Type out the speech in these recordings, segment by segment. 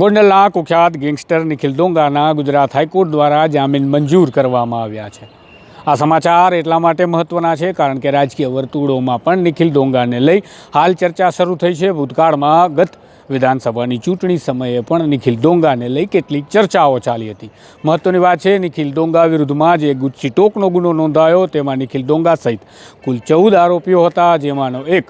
ગોંડલના કુખ્યાત ગેંગસ્ટર નિખિલ ડોંગાના ગુજરાત હાઈકોર્ટ દ્વારા જામીન મંજૂર કરવામાં આવ્યા છે. આ સમાચાર એટલા માટે મહત્વના છે કારણ કે રાજકીય વર્તુળોમાં પણ નિખિલ ડોંગાને લઈ હાલ ચર્ચા શરૂ થઈ છે. ભૂતકાળમાં ગત વિધાનસભાની ચૂંટણી સમયે પણ નિખિલ ડોંગાને લઈ કેટલીક ચર્ચાઓ ચાલી હતી. મહત્વની વાત છે, નિખિલ ડોંગા વિરુદ્ધમાં જે ગુજસી ટોકનો ગુનો નોંધાયો, તેમાં નિખિલ ડોંગા સહિત કુલ ચૌદ આરોપીઓ હતા, જેમાંનો એક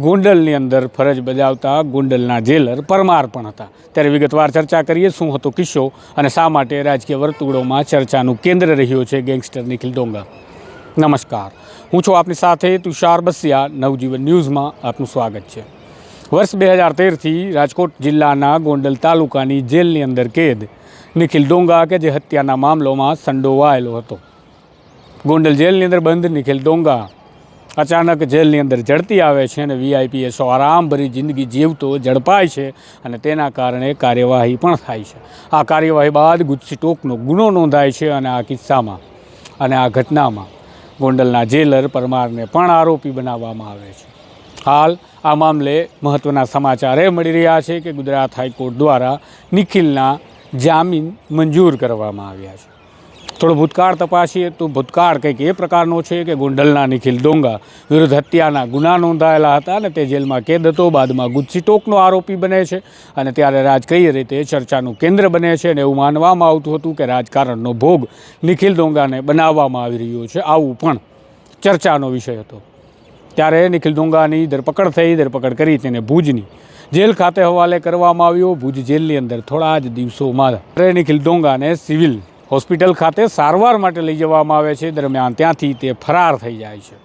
ગોંડલની અંદર ફરજ બજાવતા ગોંડલના જેલર પરમાર પણ હતા. ત્યારે વિગતવાર ચર્ચા કરીએ, શું હતો કિસ્સો અને શા માટે રાજકીય વર્તુળોમાં ચર્ચાનું કેન્દ્ર રહ્યો છે ગેંગસ્ટર નિખિલ ડોંગા? નમસ્કાર. હું છું આપની સાથે તુષાર બસિયા. નવજીવન ન્યૂઝમાં આપનું સ્વાગત છે. વર્ષ બે હજાર તેરથી રાજકોટ જિલ્લાના ગોંડલ તાલુકાની જેલની અંદર કેદ નિખિલ ડોંગા કે જે હત્યાના મામલોમાં સંડોવાયેલો હતો. ગોંડલ જેલની અંદર બંધ નિખિલ ડોંગા અચાનક જેલની અંદર ઝડપી આવે છે અને વીઆઈપી એસો આરામભરી જિંદગી જીવતો ઝડપાય છે અને તેના કારણે કાર્યવાહી પણ થાય છે. આ કાર્યવાહી બાદ ગુજસી ટોકનો ગુનો નોંધાય છે અને આ કિસ્સામાં અને આ ઘટનામાં ગોંડલના જેલર પરમારને પણ આરોપી બનાવવામાં આવે છે. હાલ આ મામલે મહત્ત્વના સમાચાર એ મળી રહ્યા છે કે ગુજરાત હાઈકોર્ટ દ્વારા નિખિલના જામીન મંજૂર કરવામાં આવ્યા છે. થોડો ભૂતકાળ તપાસીએ તો ભૂતકાળ કંઈક એ પ્રકારનો છે કે ગોંડલના નિખિલ ડોંગા વિરુદ્ધ હત્યાના ગુના નોંધાયેલા હતા અને તે જેલમાં કેદ હતો, બાદમાં ગુજસી ટોકનો આરોપી બને છે અને ત્યારે રાજ કઈ રીતે ચર્ચાનું કેન્દ્ર બને છે અને એવું માનવામાં આવતું હતું કે રાજકારણનો ભોગ નિખિલ ડોંગાને બનાવવામાં આવી રહ્યો છે. આવું પણ ચર્ચાનો વિષય હતો. ત્યારે નિખિલ ડોંગાની ધરપકડ થઈ, ધરપકડ કરી તેને ભુજની જેલ ખાતે હવાલે કરવામાં આવ્યો. ભુજ જેલની અંદર થોડા જ દિવસોમાં નિખિલ ડોંગાને સિવિલ હોસ્પિટલ ખાતે સારવાર માટે લઈ જવામાં આવે છે. દરમિયાન ત્યાંથી તે ફરાર થઈ જાય છે.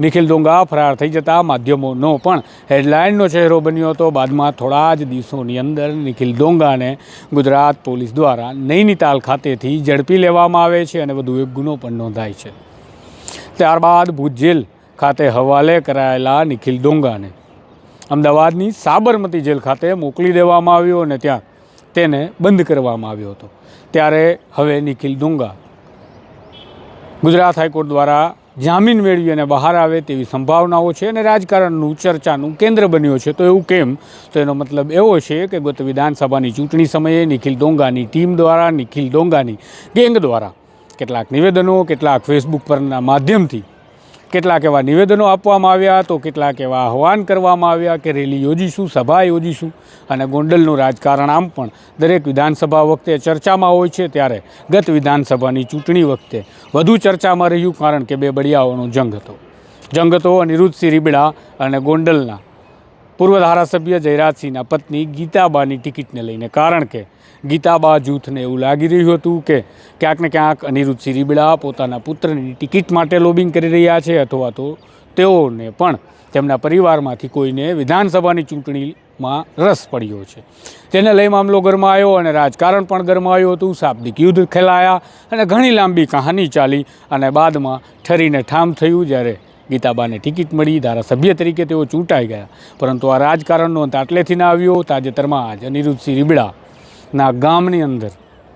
નિખિલ ડોંગા ફરાર થઈ જતા માધ્યમોનો પણ હેડલાઇનનો ચહેરો બન્યો હતો. બાદમાં થોડા જ દિવસોની અંદર નિખિલ ડોંગાને ગુજરાત પોલીસ દ્વારા નૈનીતાલ ખાતેથી ઝડપી લેવામાં આવે છે અને વધુ એક ગુનો પણ નોંધાય છે. ત્યારબાદ ભુજ જેલ ખાતે હવાલે કરાયેલા નિખિલ ડોંગાને અમદાવાદની સાબરમતી જેલ ખાતે મોકલી દેવામાં આવ્યો અને ત્યાં તેને બંધ કરવામાં આવ્યો હતો. ત્યારે હવે નિખિલ ડુંગા ગુજરાત હાઈકોર્ટ દ્વારા જામીન મેળવી અને બહાર આવે તેવી સંભાવનાઓ છે અને રાજકારણનું ચર્ચાનું કેન્દ્ર બન્યો છે. તો એવું કેમ? તો એનો મતલબ એવો છે કે ગત વિધાનસભાની ચૂંટણી સમયે નિખિલ ડોંગાની ટીમ દ્વારા, નિખિલ ડોંગાની ગેંગ દ્વારા કેટલાક નિવેદનો, કેટલાક ફેસબુક પરના માધ્યમથી કેટલાક એવા નિવેદનો આપવામાં આવ્યા તો કેટલાક એવા આહવાન કરવામાં આવ્યા કે રેલી યોજીશું, સભા યોજીશું અને ગોંડલનું રાજકારણ આમ પણ દરેક વિધાનસભા વખતે ચર્ચામાં હોય છે ત્યારે ગત વિધાનસભાની ચૂંટણી વખતે વધુ ચર્ચામાં રહ્યું કારણ કે બે બળિયાઓનો જંગ હતો. જંગ હતો અનિરુદ્ધસિંહ રીબડા અને ગોંડલના પૂર્વ ધારાસભ્ય જયરાજસિંહના પત્ની ગીતાબાની ટિકિટને લઈને કારણ કે ગીતાબા જૂથને એવું લાગી રહ્યું હતું કે ક્યાંક ને ક્યાંક અનિરુદ્ધ રીબડા પોતાના પુત્રની ટિકિટ માટે લોબિંગ કરી રહ્યા છે અથવા તો તેઓને પણ તેમના પરિવારમાંથી કોઈને વિધાનસભાની ચૂંટણીમાં રસ પડ્યો છે. તેને લઈ મામલો ગરમાયો અને રાજકારણ પણ ગરમાયું હતું. શાબ્દિક યુદ્ધ ખેલાયા અને ઘણી લાંબી કહાની ચાલી અને બાદમાં ઠરીને ઠામ થયું જ્યારે ગીતાબાને ટિકિટ મળી. ધારાસભ્ય તરીકે તેઓ ચૂંટાઈ ગયા. પરંતુ આ રાજકારણનો અંત આટલેથી ના આવ્યો. તાજેતરમાં જ અનિરુદ્ધસિંહ રીબડાના ગામની અંદર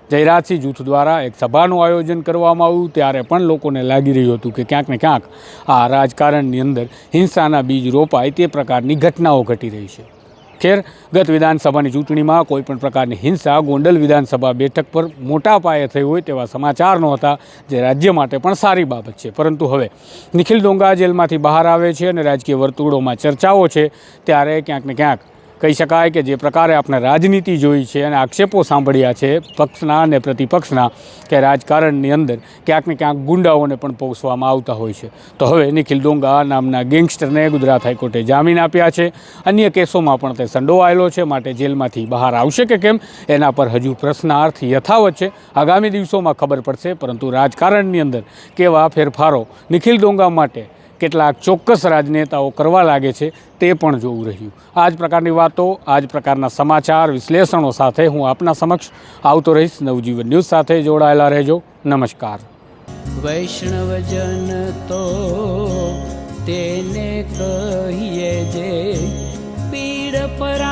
જયરાજસિંહ જૂથ દ્વારા એક સભાનું આયોજન કરવામાં આવ્યું. ત્યારે પણ લોકોને લાગી રહ્યું હતું કે ક્યાંક ને ક્યાંક આ રાજકારણની અંદર હિંસાના બીજ રોપાય તે પ્રકારની ઘટનાઓ ઘટી રહી છે. ખેર ગત વિધાનસભાની ચૂંટણીમાં કોઈપણ પ્રકારની હિંસા ગોંડલ વિધાનસભા બેઠક પર મોટા પાયે થઈ હોય તેવા સમાચાર નહોતા જે રાજ્ય માટે પણ સારી બાબત છે. પરંતુ હવે નિખિલ ડોંગા જેલમાંથી બહાર આવે છે અને રાજકીય વર્તુળોમાં ચર્ચાઓ છે, ત્યારે ક્યાંક ને ક્યાંક કહી શકાય કે જે પ્રકારે આપણે રાજનીતિ જોઈ છે અને આક્ષેપો સાંભળ્યા છે પક્ષના અને પ્રતિપક્ષના કે રાજકારણની અંદર ક્યાંક ને ક્યાંક ગુંડાઓને પણ પોષવામાં આવતા હોય છે. તો હવે નિખિલ ડોંગા નામના ગેંગસ્ટરને ગુજરાત હાઈકોર્ટે જામીન આપ્યા છે. અન્ય કેસોમાં પણ તે સંડોવાયેલો છે. માટે જેલમાંથી બહાર આવશે કે કેમ? એના પર હજુ પ્રશ્નાર્થ યથાવત છે. આગામી દિવસોમાં ખબર પડશે. પરંતુ રાજકારણની અંદર કેવા ફેરફારો નિખિલ ડોંગા માટે કેટલાક ચોક્કસ રાજનેતાઓ કરવા લાગે છે તે પણ જોવું રહ્યું. આ જ પ્રકારની વાતો આ જ પ્રકારના સમાચાર, વિશ્લેષણો સાથે હું આપના સમક્ષ આવતો રહીશ. નવજીવન ન્યૂઝ સાથે જોડાયેલા રહેજો. નમસ્કાર. વૈષ્ણવજન તો તેને કહીએ જે પીડ પરાઈ